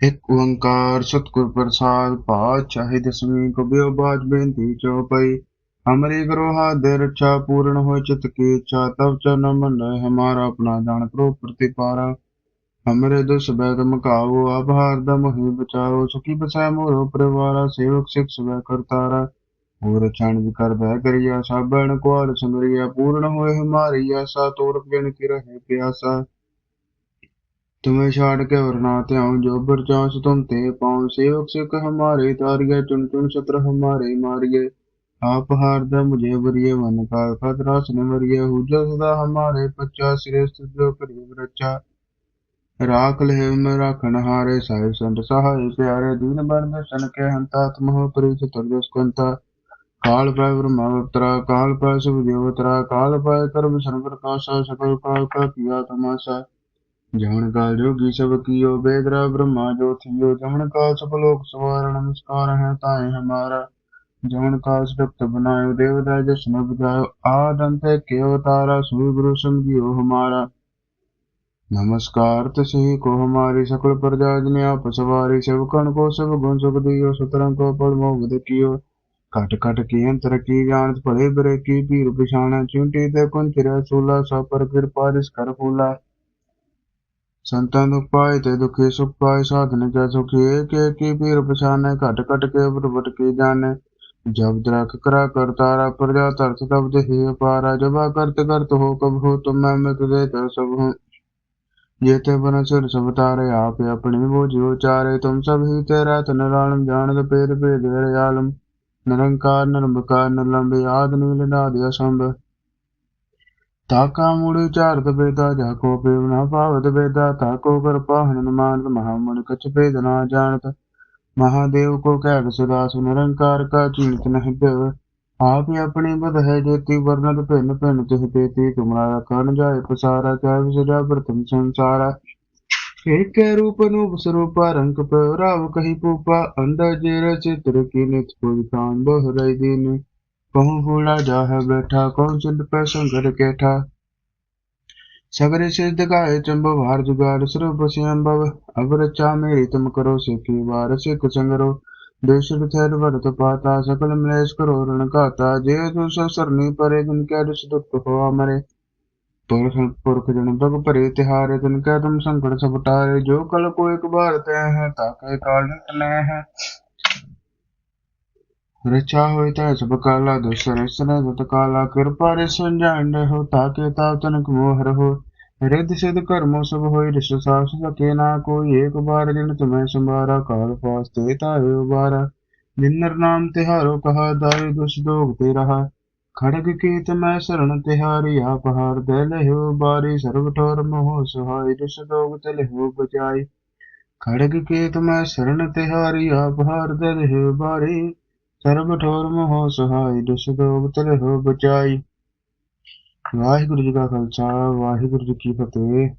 ਇੱਕ ਓੰਕਾਰ ਸਤਿਗੁਰ ਪ੍ਰਸਾਦ ਪਾਤਸ਼ਾਹੀ ਦਸਵੀਂ ਕਬਿਓ ਬਾਜ ਬੇਨਤੀ ਚਉਪਈ ਹਮਰੀ ਗੁਰੂ ਹਾਦਰ ਰੱਛਾ ਪੂਰਨ ਹੋਇ ਚਿਤ ਕੀ ਇੱਛਾ ਤਬ ਚਰਨ ਮੰਨੈ ਹਮਾਰਾ ਆਪਣਾ ਜਾਣ ਪ੍ਰੋ ਪ੍ਰਤਿਪਾਰਾ। ਹਮਰੇ ਦੁਸ ਬੈਦ ਮਕਾਓ ਆਪ ਹਾਰ ਦਾ ਮੋਹਿ ਬਚਾਓ, ਸੁਖੀ ਬਸੈ ਮੋਰੋ ਪਰਿਵਾਰਾ, ਸੇਵਕ ਸਿਖ ਸਵੈ ਕਰਤਾਰਾ। ਹੋਰ ਛਣ ਵੀ ਬਹਿ ਕਰਿਆ, ਸਾਬਣ ਕੁਆਰ ਸੰਗਰਿਆ ਪੂਰਨ ਹੋਏ ਹਮਾਰੀ ਆਸਾ ਤੋਰ ਬਿਨ ਕੀ ਰਹੇ ਪਿਆਸਾ। तुम्हें छाड़ के वरना त्याऊं जो बरचांस तुम ते पाऊं सेवक सिख हमारे तारिये चुन चुन सत्र हमारे मारिये आप हार द मुझे वरिये मन का खतरा सुन मरिये हुजर सदा हमारे पच्चा सिरे जो करिए रक्षा राख ले में राखन हारे साहिब संत सहाय प्यारे दीन बन दर्शन के हंता तुम हो परि चतुर्दश कंता काल पाय ब्रह्मवत्रा काल पाय शिव देवतरा काल पाय कर्म सन प्रकाशा सकल काल का किया तमाशा जमन काल जोगी सब कियो बेदरा ब्रह्मा जो थियो जमन काल सब लोक सवार नमस्कार है ताए हमारा जमन काल सप्त बनायो देवता जशन बजायो आद अंत के अवतारा सुर गुरु समझियो हमारा नमस्कार तसे को हमारी सकल प्रजा जन आप सवारी सब कण को सब गुण सुख दियो सुतरं को पड़ मोगद कियो कट कट की अंतर की जानत पड़े बरे की पीर पिछाना चूंटी ते कुंच सूला सा पर कृपा रिस कर फूला ਸੰਤਾਂ ਦੁਖ ਪਾਏ ਤੇ ਦੁਖੀ ਸੁਖ ਪਾਏ, ਸਾਧਨ ਕੈ ਸੁਖੀ ਏਕ ਏਕੀ ਪੀਰ ਪਛਾਨੈ ਘਟ ਘਟ ਕੇ ਪ੍ਰਭਟ ਕੀ ਜਾਣੈ। ਜਬ ਦਰਖ ਕਰਾ ਕਰਤਾਰਾ ਪ੍ਰਜਾ ਤਰਸ ਤਬ ਦੇਹੀ ਅਪਾਰਾ ਜਬਾ ਕਰਤ ਕਰਤ ਹੋ ਕਬ ਹੋ ਤੁਮ, ਮੈਂ ਮਿਤ ਦੇ ਤਰ ਸਭ ਹੂੰ। ਜੇ ਤੇ ਬਨ ਸਿਰ ਸਭ ਤਾਰੇ, ਆਪ ਆਪਣੀ ਬੋ ਜਿਉ ਤੁਮ ਸਭ ਹੀ ਤੇ ਰਤ ਨਰਾਲਮ ਜਾਣਦ ਭੇਦ ਆਲਮ ਨਿਰੰਕਾਰ ਨਿਰੰਕਾਰ ਨਿਰਲੰਬ, ਆਦ ਨੀਲ ਨਾਦ ਅਸੰਭ। ਤਾਕਾ ਮੂੜੇ ਝਾੜਤ ਬੇਦਾ ਜਾ ਕੋ ਪੇਵ ਨਾ ਭਾਵਤ ਬੇਦਾ, ਤਾਕੋ ਕਰਪਾ ਹਨਨ ਮਾਨਤ ਮਹਾਮਨ ਕਛ ਭੇਦ ਨਾ ਜਾਣਤ। ਮਹਾਦੇਵ ਕੋ ਕਹਿ ਸਦਾ ਸੁਨਰੰਕਾਰ ਕਾ ਚੀਨਤ ਨਹਿ ਭਵ। ਆਪ ਹੀ ਆਪਣੀ ਬਦ ਹੈ ਜੋਤੀ ਵਰਨਤ ਭਿੰਨ ਭਿੰਨ ਤਿਹ ਤੇਤੀ ਤੁਮਰਾ ਕਰਨ ਜਾਏ ਪਸਾਰਾ ਕਹਿ ਵਿਸਰਾ ਪ੍ਰਥਮ ਸੰਸਾਰਾ। ਏਕ ਰੂਪ ਨੂੰ ਸਰੂਪਾ ਰੰਗ ਪਰਾਵ ਕਹੀ ਪੂਪਾ ਅੰਧਾ ਜੇਰਾ ਚਿਤਰ ਕੀ ਨਿਤ ਕੋਈ ਕਾਨ ਬਹੁ ਰਹੀ ਦੀਨ। कहूँ फूला जा है बैठा कौन सिंध पे संगर कैठा सगरे सिद्ध गाय चंबव हार जुगाड़ स्वरूप संभव अब रचा मेरी तुम करो सिखी बार सिख संगरो देशुर थैर भरत पाता सकल मलेश करो रण गाता जे तु सरनी परे जिन कै दुष दुख हो अमरे पुरख पुरख जन बग परे तिहारे तिन कै तुम संकट सब टारे जो कल को एक बार तय है ताके काल न है ਰਚਾ ਹੋਈ ਤਾਂ ਸਭ ਕਾਲਾ ਦਸਰਸਨ ਤਤ ਕਾਲਾ ਕਿਰਪਾ ਰੇ ਸੰਜਾਣਦੇ ਹੋ ਤਾਕੇ ਤਾਤਨ ਮੋਹਰ ਹੋ ਰਿੱਧ ਸਿਧ ਕਰਮੋ ਸਭ ਹੋਈ ਰਿਸ ਸਾਸ ਸਕੇ ਨਾ ਕੋਈ ਏਕ ਬਾਰ ਜਿਨ ਤੁਮੈ ਸੰਭਾਰਾ ਕਾਲ ਪਾਸ ਤੇ ਤਾਏ ਉਬਾਰਾ ਨਿੰਨਰ ਨਾਮ ਤਿਹਾਰੋ ਕਹਾ ਦਾਇ ਦੁਸ ਦੋਗ ਤੇ ਰਹਾ ਖੜਗ ਕੀਤ ਮੈਂ ਸਰਣ ਤਿਹਾਰੀ ਆ ਪਹਾੜ ਦੇ ਲਹਿਓ ਬਾਰੀ ਸਰਬ ਠੋਰ ਮੋਹ ਸੁਹਾਈ ਰਿਸ ਦੋਗ ਤੇ ਲਹਿਓ ਬਚਾਈ ਖੜਗ ਕੀਤ ਮੈਂ ਸਰਣ ਤਿਹਾਰੀ ਆ ਪਹਾੜ ਦੇ ਲਹਿਓ ਬਾਰੀ। ਸਰਬ ਠੋਰ ਹੋ ਸਹਾਈ ਦੁਸ ਦੋਗ ਹੋ ਬਚਾਈ। ਵਾਹਿਗੁਰੂ ਜੀ ਕਾ ਖਾਲਸਾ, ਵਾਹਿਗੁਰੂ ਜੀ ਕੀ ਫਤਿਹ।